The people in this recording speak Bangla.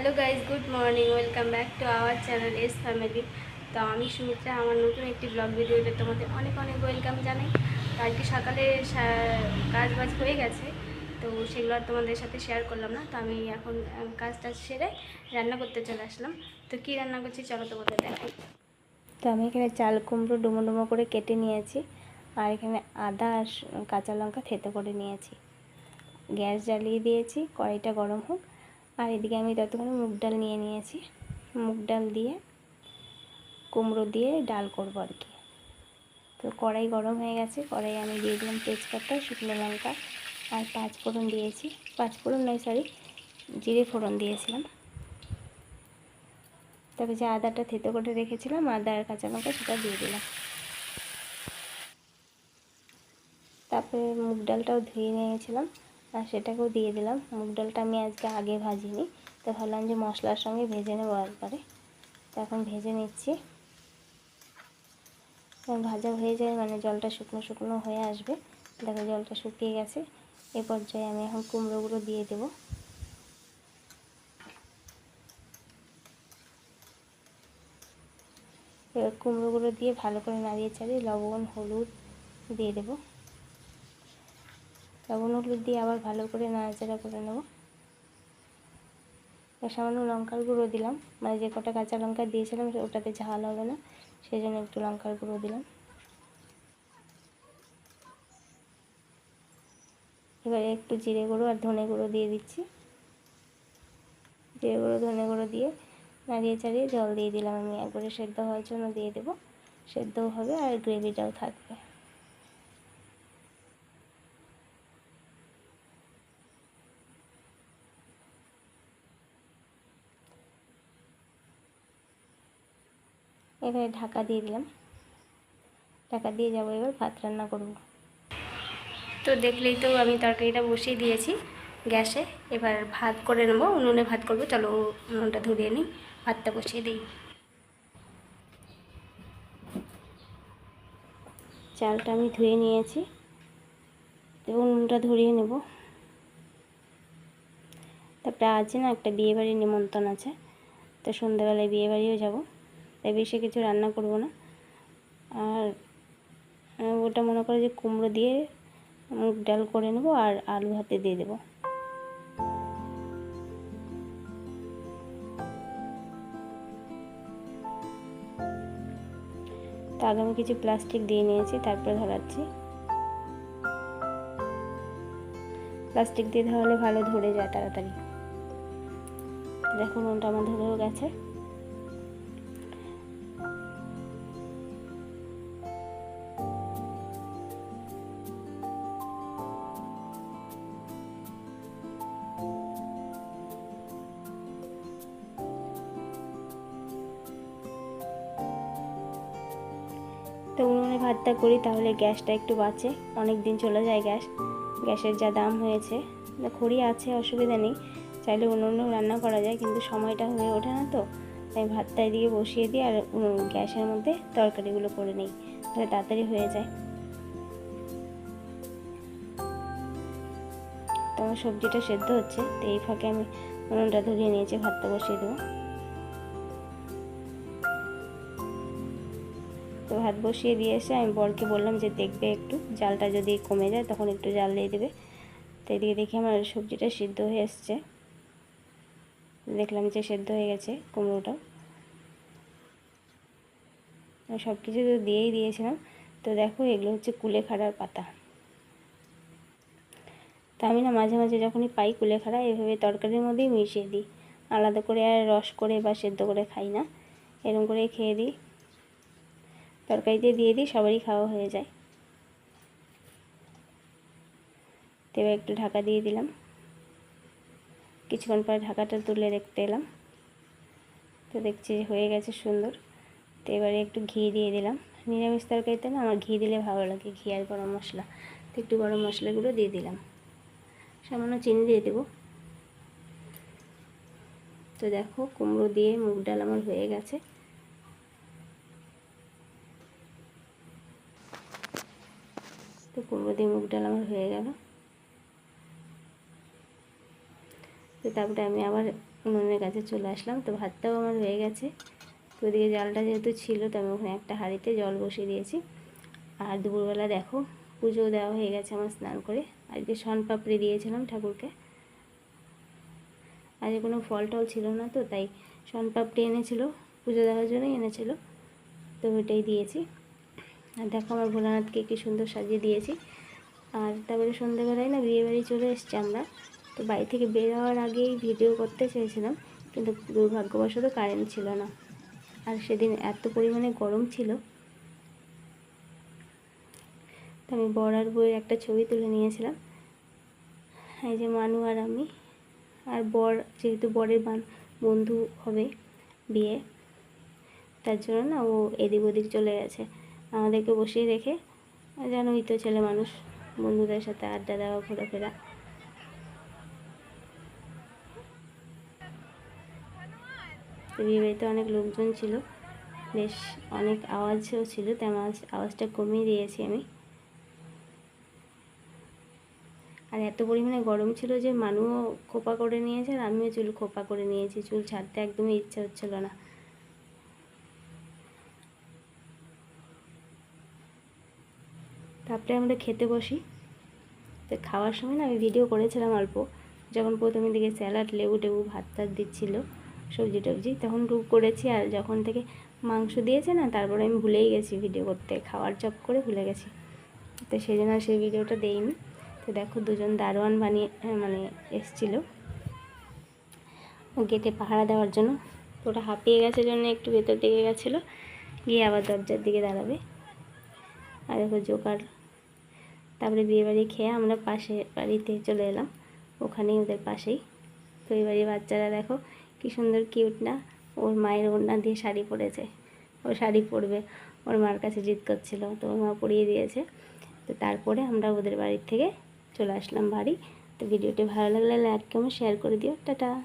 Hello guys good morning welcome back to our channel S family তো আমি সুমিত্রা, আমার নতুন একটি ব্লগ ভিডিওতে তোমাদের অনেক অনেক ওয়েলকাম জানাই। আজকে সকালে কাজ বাজ হয়ে গেছে, তো সেগুলো আর তোমাদের সাথে শেয়ার করলাম না। তো আমি এখন কাজ টাজ সেরে রান্না করতে চলে আসলাম। তো কী রান্না করছি চলো তোমাদের দেখাই। তো আমি এখানে চাল কুমড়ো ডুমো ডুমো করে কেটে নিয়েছি, আর এখানে আদা আর কাঁচা লঙ্কা থেতো করে নিয়েছি। গ্যাস জ্বালিয়ে দিয়েছি, কড়াইটা গরম হোক। আর এদিকে আমি ততক্ষণে মুগ ডাল নিয়ে নিয়েছি। মুগ ডাল দিয়ে কুমড়ো দিয়ে ডাল করব আর কি। তো কড়াই গরম হয়ে গেছে, কড়াই আমি দিয়ে দিলাম তেজপাতা, শুকনো লঙ্কা আর পাঁচ ফোড়ন দিয়েছি। পাঁচ ফোড়ন নয় সরি জিরে ফোড়ন দিয়েছিলাম। তবে যে আদাটা থেতো করে রেখেছিলাম, আদা আর কাঁচা লঙ্কা সেটা দিয়ে দিলাম। তারপরে মুগ ডালটাও ধুয়ে নিয়েছিলাম। আর সেটাকেও দিয়ে দিলাম। মুগ ডালটা আমি আজকে আগে ভাজিনি, তো ভাবলাম যে মশলার সঙ্গে ভেজে নেব একবারে। তো এখন ভেজে নিচ্ছি। ভাজা হয়ে যায় মানে জলটা শুকনো শুকনো হয়ে আসবে। দেখো জলটা শুকিয়ে গেছে। এ পর্যায়ে আমি এখন কুমড়োগুলো দিয়ে দেবো। এবার কুমড়োগুলো দিয়ে ভালো করে নাড়িয়ে চাড়িয়ে লবণ, হলুদ দিয়ে দেবো। লবণ, হলুদ দিয়ে আবার ভালো করে নাড়াচাড়া করে নেব। সামান্য লঙ্কার গুঁড়ো দিলাম। মানে যে কটা কাঁচা লঙ্কা দিয়েছিলাম ওটাতে ঝাল হবে না সেই জন্য একটু লঙ্কার গুঁড়ো দিলাম। এবারে একটু জিরে গুঁড়ো আর ধনে গুঁড়ো দিয়ে দিচ্ছি। জিরে গুঁড়ো, ধনে গুঁড়ো দিয়ে নাড়িয়ে চাড়িয়ে জল দিয়ে দিলাম আমি। একবারে সেদ্ধ হওয়ার জন্য দিয়ে দেবো। সেদ্ধও হবে আর গ্রেভিটাও থাকবে। এবারে ঢাকা দিয়ে দিলাম। ঢাকা দিয়ে যাব এবার, ভাত রান্না করব। তো দেখলেই তো আমি তরকারিটা বসিয়ে দিয়েছি গ্যাসে। এবার ভাত করে নেব, উনুনে ভাত করব। চলো উনুনটা ধরিয়ে নিই, ভাতটা বসিয়ে দিই। চালটা আমি ধুয়ে নিয়েছি। তো উনুনটা ধরিয়ে নেব। তারপরে আজ না একটা বিয়েবাড়ির নিমন্ত্রণ আছে। তো সন্ধ্যাবেলায় বিয়েবাড়িও যাব। তাই বেশি কিছু রান্না করব না। আর ওটা মনে করে যে কুমড়ো দিয়ে মুগ ডাল করে নেব আর আলু হাতে দিয়ে দেবো। তো আগে আমি কিছু প্লাস্টিক দিয়ে নিয়েছি, তারপরে ধরাচ্ছি। প্লাস্টিক দিয়ে ধরালে ভালো ধরে যায় তাড়াতাড়ি। দেখুন ওটা আমার ধরেও গেছে। তো উনুনে ভাতটা করি, তাহলে গ্যাসটা একটু বাঁচে। অনেক দিন চলে যায় গ্যাস। গ্যাসের যা দাম হয়েছে খড়ি আছে, অসুবিধা নেই। চাইলে উনুনেও রান্না করা যায়, কিন্তু সময়টা হয়ে ওঠে না তো। তাই ভাতটা এদিকে বসিয়ে দিই আর গ্যাসের মধ্যে তরকারিগুলো করে নিই তাহলে তাড়াতাড়ি হয়ে যায়। তো আমার সবজিটা সেদ্ধ হচ্ছে, তো এই ফাঁকে আমি উনুনটা ধরিয়ে নিয়েছি, ভাতটা বসিয়ে দেবো। ভাত বসিয়ে দিয়ে এসে আমি বরকে বললাম যে, দেখবে একটু, জালটা যদি কমে যায় তখন একটু জাল দিয়ে দেবে। তো এদিকে দেখি আমার সবজিটা সিদ্ধ হয়ে এসছে। দেখলাম যে সেদ্ধ হয়ে গেছে কুমড়োটাও। সব কিছু তো দিয়েই দিয়েছিলাম। তো দেখো, এগুলো হচ্ছে কুলেখাড়ার পাতা। তা আমি না মাঝে মাঝে যখনই পাই কুলেখাড়া এভাবে তরকারির মধ্যেই মিশিয়ে দিই। আলাদা করে আর রস করে বা সেদ্ধ করে খাই না। এরকম করে খেয়ে দিই। তরকারিতে দিয়ে দিই, সবারই খাওয়া হয়ে যায়। তো একটু ঢাকা দিয়ে দিলাম। কিছুক্ষণ পরে ঢাকাটা তুলে দেখতে এলাম। তো দেখছি যে হয়ে গেছে সুন্দর। তো এবারে একটু ঘি দিয়ে দিলাম। নিরামিষ তরকারিতে না আমার ঘি দিলে ভালো লাগে, ঘি আর গরম মশলা। তো একটু গরম মশলাগুলো দিয়ে দিলাম। সামান্য চিনি দিয়ে দেবো। তো দেখো কুমড়ো দিয়ে মুগ ডাল আমার হয়ে গেছে। কুমড়ো দিয়ে মুগ ডাল আমার হয়ে গেল। তো তারপরে আমি আবার উনুনের কাছে চলে আসলাম। তো ভাতটাও আমার হয়ে গেছে। তো ওদিকে জলটা যেহেতু ছিল, তো আমি ওখানে একটা হাঁড়িতে জল বসিয়ে দিয়েছি। আর দুপুরবেলা দেখো পুজো দেওয়া হয়ে গেছে আমার স্নান করে। আজকে শন পাপড়ি দিয়েছিলাম ঠাকুরকে। আজকে কোনো ফল টল ছিল না তো, তাই শন পাপড়ি এনেছিল, পুজো দেওয়ার জন্যই এনেছিল। তো ওইটাই দিয়েছি। আর দেখো আমার ভোলানাথকে কি সুন্দর সাজিয়ে দিয়েছি। আর তারপরে সন্ধ্যেবেলায় না বিয়ে বাড়ি চলে এসছি আমরা। তো বাড়ি থেকে বের হওয়ার আগেই ভিডিও করতে চেয়েছিলাম, কিন্তু দুর্ভাগ্যবশত কারেন্ট ছিল না। আর সেদিন এত পরিমাণে গরম ছিল। তো আমি বর আর বইয়ের একটা ছবি তুলে নিয়েছিলাম। এই যে মানু আর আমি। আর বর, যেহেতু বরের বান, বন্ধু হবে বিয়ে, তার জন্য না ও এদিক ওদিক চলে গেছে। আমাদেরকে বসিয়ে রেখে জানোই তো ছেলে মানুষ, বন্ধুদের সাথে আড্ডা দেওয়া, ঘোরাফেরা। তো বিয়ে বাড়িতে অনেক লোকজন ছিল, বেশ অনেক আওয়াজও ছিল তাই আওয়াজ, আওয়াজটা কমিয়ে দিয়েছি আমি। আর এত পরিমাণে গরম ছিল যে মানুও খোপা করে নিয়েছে আর আমিও চুল খোপা করে নিয়েছি, চুল ছাড়তে একদমই ইচ্ছা হচ্ছিল না। তারপরে আমরা খেতে বসি। তো খাওয়ার সময় না আমি ভিডিও করেছিলাম অল্প। যখন প্রথমে দিকে স্যালাড লেবু টেবু, ভাত টাত দিচ্ছিল, সবজি টবজি, তখন টুক করেছি। আর যখন থেকে মাংস দিয়েছে না, তারপরে আমি ভুলেই গেছি ভিডিও করতে। খাওয়ার চপ করে ভুলে গেছি। তো সেই জন্য সেই ভিডিওটা দেইনি। তো দেখো দুজন দারোয়ান বানিয়ে মানে এসছিল। গেটে পাহারা দেওয়ার জন্য। ওটা হাঁপিয়ে গেছে জন্য একটু ভেতর দিকে গেছিল। গিয়ে আবার দরজার দিকে দাঁড়াবে। আর দেখো জোকার তারপরে বিয়ে বাড়ি খেয়ে আমরা পাশে বাড়িতে চলে এলাম। ওখানেই ওদের পাশেই। তো এই বাড়ির বাচ্চারা দেখো কী সুন্দর কিউট না? ওর মায়ের ওড়না দিয়ে শাড়ি পরেছে। ও শাড়ি পরবে। ওর মার কাছে জিদ করছিল। তো ওর মা পরিয়ে দিয়েছে। তো তারপরে আমরা ওদের বাড়ির থেকে চলে আসলাম বাড়ি। তো ভিডিওটি ভালো লাগলে লাইক কমেন্ট শেয়ার করে দিও। টাটা।